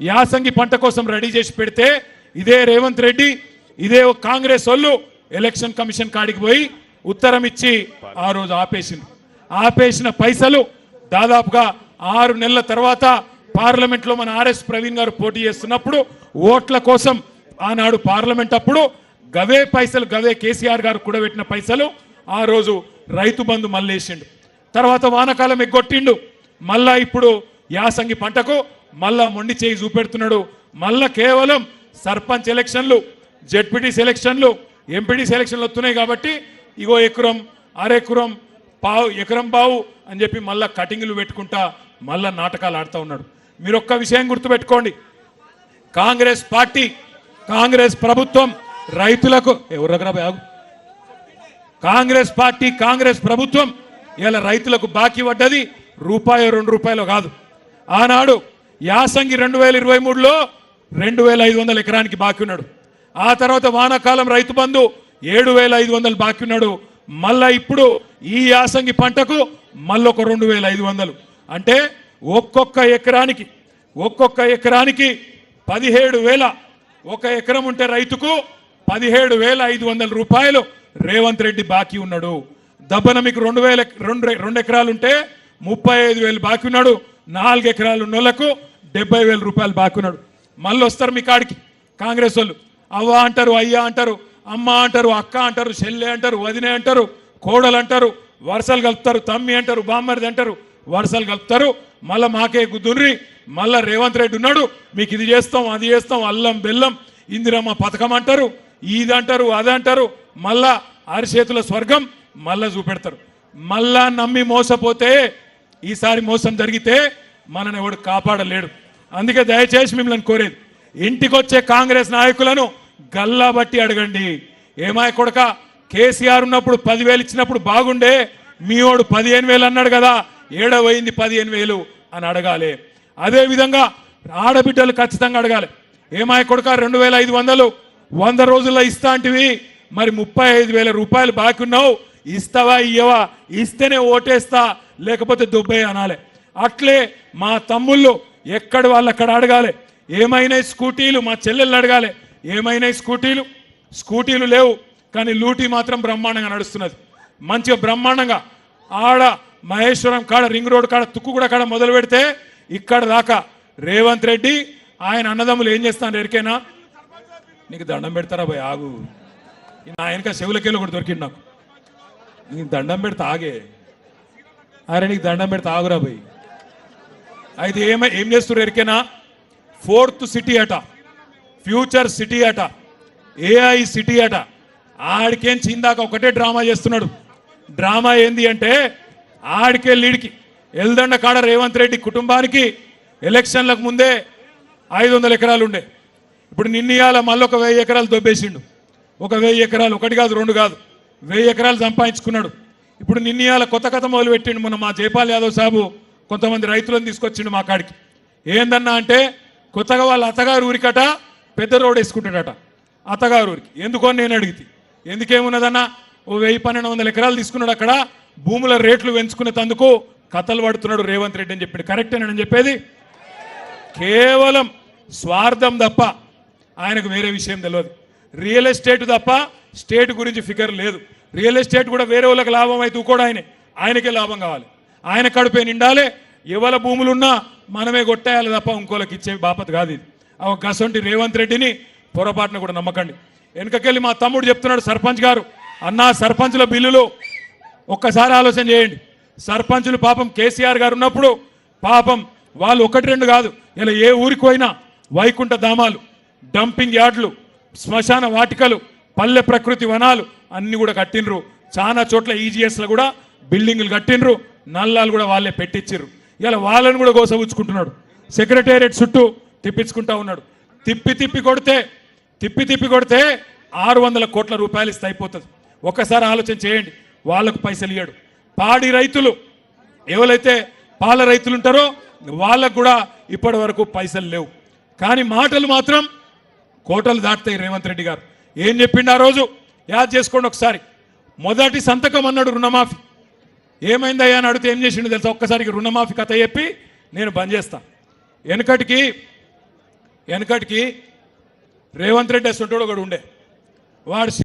యాసంగి పంట కోసం రెడీ చేసి పెడితే ఇదే రేవంత్ రెడ్డి ఇదే కాంగ్రెస్ వాళ్ళు ఎలక్షన్ కమిషన్ కాడికి పోయి ఉత్తరం ఇచ్చి ఆ రోజు ఆపేసింది ఆపేసిన పైసలు దాదాపుగా ఆరు నెలల తర్వాత పార్లమెంట్లో మన ఆర్ఎస్ ప్రవీణ్ గారు పోటీ చేస్తున్నప్పుడు ఓట్ల కోసం ఆనాడు పార్లమెంట్ అప్పుడు గవే పైసలు గవే కేసీఆర్ గారు కూడబెట్టిన పైసలు ఆ రోజు రైతు బంధు మళ్ళేసిండు. తర్వాత వానకాలం ఎగ్గొట్టిండు. మళ్ళా ఇప్పుడు యాసంగి పంటకు మళ్ళా మొండి చేయి చూపెడుతున్నాడు. మళ్ళా కేవలం సర్పంచ్ ఎలక్షన్లు జడ్పీటీ సెలక్షన్లు ఎంపీటీ సెలక్షన్లు వస్తున్నాయి కాబట్టి ఇగో ఎకరం అరెకరం పావు ఎకరం బావు అని చెప్పి మళ్ళా కటింగ్లు పెట్టుకుంటా మళ్ళా నాటకాలు ఆడుతూ ఉన్నాడు. మీరు ఒక్క విషయం గుర్తుపెట్టుకోండి. కాంగ్రెస్ పార్టీ కాంగ్రెస్ ప్రభుత్వం రైతులకు ఎవరు దగ్గర ఆగు. కాంగ్రెస్ పార్టీ కాంగ్రెస్ ప్రభుత్వం ఇలా రైతులకు బాకీ పడ్డది రూపాయి రెండు రూపాయలు కాదు. ఆనాడు యాసంగి రెండు వేల ఇరవై మూడులో రెండు వేల ఐదు వందల ఎకరానికి బాకీ ఉన్నాడు ఆ తర్వాత వానాకాలం రైతు బంధు ఏడు వేల ఐదు వందలు బాకీ ఉన్నాడు మళ్ళా ఇప్పుడు ఈ యాసంగి పంటకు మళ్ళొక రెండు వేల ఐదు వందలు. అంటే ఒక్కొక్క ఎకరానికి ఒక్కొక్క ఎకరానికి పదిహేడు వేల ఒక ఎకరం ఉంటే రైతుకు పదిహేడు వేల ఐదు వందల రూపాయలు రేవంత్ రెడ్డి బాకీ ఉన్నాడు. దబ్బన మీకు రెండు వేల రెండు రెండు ఎకరాలు ఉంటే ముప్పై ఐదు వేలు బాకీ ఉన్నాడు. నాలుగు ఎకరాలు ఉన్నోళ్ళకు డెబ్బై వేల రూపాయలు బాకున్నాడు. మళ్ళీ వస్తారు మీ కాడికి. కాంగ్రెస్ వాళ్ళు అవ్వ అంటారు అయ్యా అంటారు అమ్మ అంటారు అక్క అంటారు చెల్లె అంటారు వదినే అంటారు కోడలు అంటారు వరుసలు కలుపుతారు తమ్మి అంటారు బామ్మరిది అంటారు వరుసలు కలుపుతారు. మళ్ళా మాకే గుద్దుర్రి మళ్ళా రేవంత్ రెడ్డి ఉన్నాడు మీకు ఇది చేస్తాం అది చేస్తాం అల్లం బెల్లం ఇందిరమ్మ పథకం అంటారు ఇది అంటారు అది అంటారు మళ్ళా అరిచేతుల స్వర్గం మళ్ళా చూపెడతారు. మళ్ళా నమ్మి మోసపోతే ఈసారి మోసం జరిగితే మనని ఎవడు కాపాడలేడు. అందుకే దయచేసి మిమ్మల్ని కోరేది ఇంటికొచ్చే కాంగ్రెస్ నాయకులను గల్లాబట్టి అడగండి. ఏమాయ కొడక కేసీఆర్ ఉన్నప్పుడు పదివేలు ఇచ్చినప్పుడు బాగుండే మీ వాడు పదిహేను వేలు అన్నాడు కదా ఏడవైంది పదిహేను వేలు అని అడగాలి. అదేవిధంగా ఆడబిడ్డలు ఖచ్చితంగా అడగాలి. ఏమాయ కొడక రెండు వేల ఐదు వందలు వంద రోజుల్లో ఇస్తా అంటివి మరి ముప్పై ఐదు వేల రూపాయలు బాకీ ఉన్నావు ఇస్తావా ఇయ్యవా ఇస్తేనే ఓటేస్తా లేకపోతే దుబ్బే అనాలి. అట్లే మా తమ్ముళ్ళు ఎక్కడ వాళ్ళు అక్కడ అడగాలి. ఏమైనా స్కూటీలు మా చెల్లెళ్ళు అడగాలి. ఏమైనా స్కూటీలు? స్కూటీలు లేవు కానీ లూటీ మాత్రం బ్రహ్మాండంగా నడుస్తున్నది. మంచిగా బ్రహ్మాండంగా ఆడ మహేశ్వరం కాడ రింగ్ రోడ్ కాడ తుక్కు కూడా కాడ మొదలు పెడితే ఇక్కడ దాకా రేవంత్ రెడ్డి ఆయన అన్నదమ్ములు ఏం చేస్తాను ఎరికైనా? నీకు దండం పెడతారా భయ్ ఆగు. నా వెనక చెవులకెళ్ళి ఒకటి దొరికింది నాకు. నీకు దండం పెడితే ఆగే. అరే నీకు దండం పెడతా ఆగురా భయ్ అయితే ఏమై ఏం చేస్తున్నారు ఎరికేనా? ఫోర్త్ సిటీ అట. ఫ్యూచర్ సిటీ అట. ఏఐ సిటీ అట. ఆడికేం చిందాక ఒకటే డ్రామా చేస్తున్నాడు. డ్రామా ఏంది అంటే ఆడికే లీడికి ఎల్దండ కాడ రేవంత్ రెడ్డి కుటుంబానికి ఎలక్షన్లకు ముందే ఐదు వందల ఎకరాలు ఉండే ఇప్పుడు నిన్నయాల మళ్ళీ ఒక వెయ్యి ఎకరాలు దొబ్బేసిండు. ఒక వెయ్యి ఎకరాలు ఒకటి కాదు రెండు కాదు. వెయ్యి ఎకరాలు సంపాదించుకున్నాడు. ఇప్పుడు నిన్నయాల కొత్త కథ మొదలుపెట్టిండు మొన్న మా జైపాల్ యాదవ్ సాబు. కొంతమంది రైతులను తీసుకొచ్చిండు మా కాడికి. ఏందన్నా అంటే కొత్తగా వాళ్ళ అత్తగారు ఊరికట పెద్ద రోడ్ వేసుకుంటాడట అత్తగారు ఊరికి. ఎందుకో అని నేను అడిగితే. ఎందుకేమున్నదన్నా? ఓ వెయ్యి పన్నెండు వందల ఎకరాలు తీసుకున్నాడు అక్కడ. భూముల రేట్లు పెంచుకునేందుకు కథలు పడుతున్నాడు రేవంత్ రెడ్డి అని చెప్పాడు. కరెక్టేనని చెప్పేది? కేవలం స్వార్థం తప్ప ఆయనకు వేరే విషయం తెలియదు రియల్ ఎస్టేట్ తప్ప స్టేట్ గురించి ఫిగర్ లేదు. రియల్ ఎస్టేట్ కూడా వేరే వాళ్ళకి లాభం అయితే కూడా ఆయనే. ఆయనకే లాభం కావాలి. ఆయన కడుపే నిండాలే. ఎవల భూములున్నా మనమే కొట్టేయాలి తప్ప ఇంకోళ్ళకి ఇచ్చే బాపత్ కాదు ఇది. ఆ గసంటి రేవంత్ రెడ్డిని పొరపాటున కూడా నమ్మకండి. వెనకకెళ్ళి మా తమ్ముడు చెప్తున్నాడు సర్పంచ్ గారు అన్నా సర్పంచుల బిల్లులు ఒక్కసారి ఆలోచన చేయండి. సర్పంచులు పాపం కేసీఆర్ గారు ఉన్నప్పుడు పాపం వాళ్ళు ఒకటి రెండు కాదు. ఇలా ఏ ఊరికి పోయినా వైకుంఠ ధామాలు డంపింగ్ యార్డ్లు శ్మశాన వాటికలు పల్లె ప్రకృతి వనాలు అన్నీ కూడా కట్టినరు చాలా చోట్ల ఈజీఎస్లో కూడా బిల్డింగులు కట్టినరు నల్లాలు కూడా వాళ్ళే పెట్టించారు ఇలా వాళ్ళని కూడా గోసగుచ్చుకుంటున్నాడు సెక్రటేరియట్ చుట్టూ తిప్పించుకుంటా ఉన్నాడు. తిప్పి తిప్పి కొడితే తిప్పి తిప్పి కొడితే ఆరు వందల కోట్ల రూపాయలు ఇస్తే అయిపోతుంది. ఒక్కసారి ఆలోచన చేయండి. వాళ్ళకు పైసలు ఇయ్యాడు. పాడి రైతులు ఎవరైతే పాల రైతులు ఉంటారో వాళ్ళకు కూడా ఇప్పటి వరకు పైసలు లేవు. కానీ మాటలు మాత్రం కోటలు దాటుతాయి రేవంత్ రెడ్డి గారు. ఏం చెప్పిండు ఆ రోజు? యాద్ చేసుకోండి ఒకసారి. మొదటి సంతకం అన్నాడు రుణమాఫీ. ఏమైందయ్యా అని అడిగితే ఏం చేసిండు తెలుసా? ఒక్కసారికి రుణమాఫీ కథ చెప్పి నేను బంద్ చేస్తా. వెనకటికి వెనకటికి రేవంత్ రెడ్డి అసంటోడు ఒకడు ఉండే. వాడు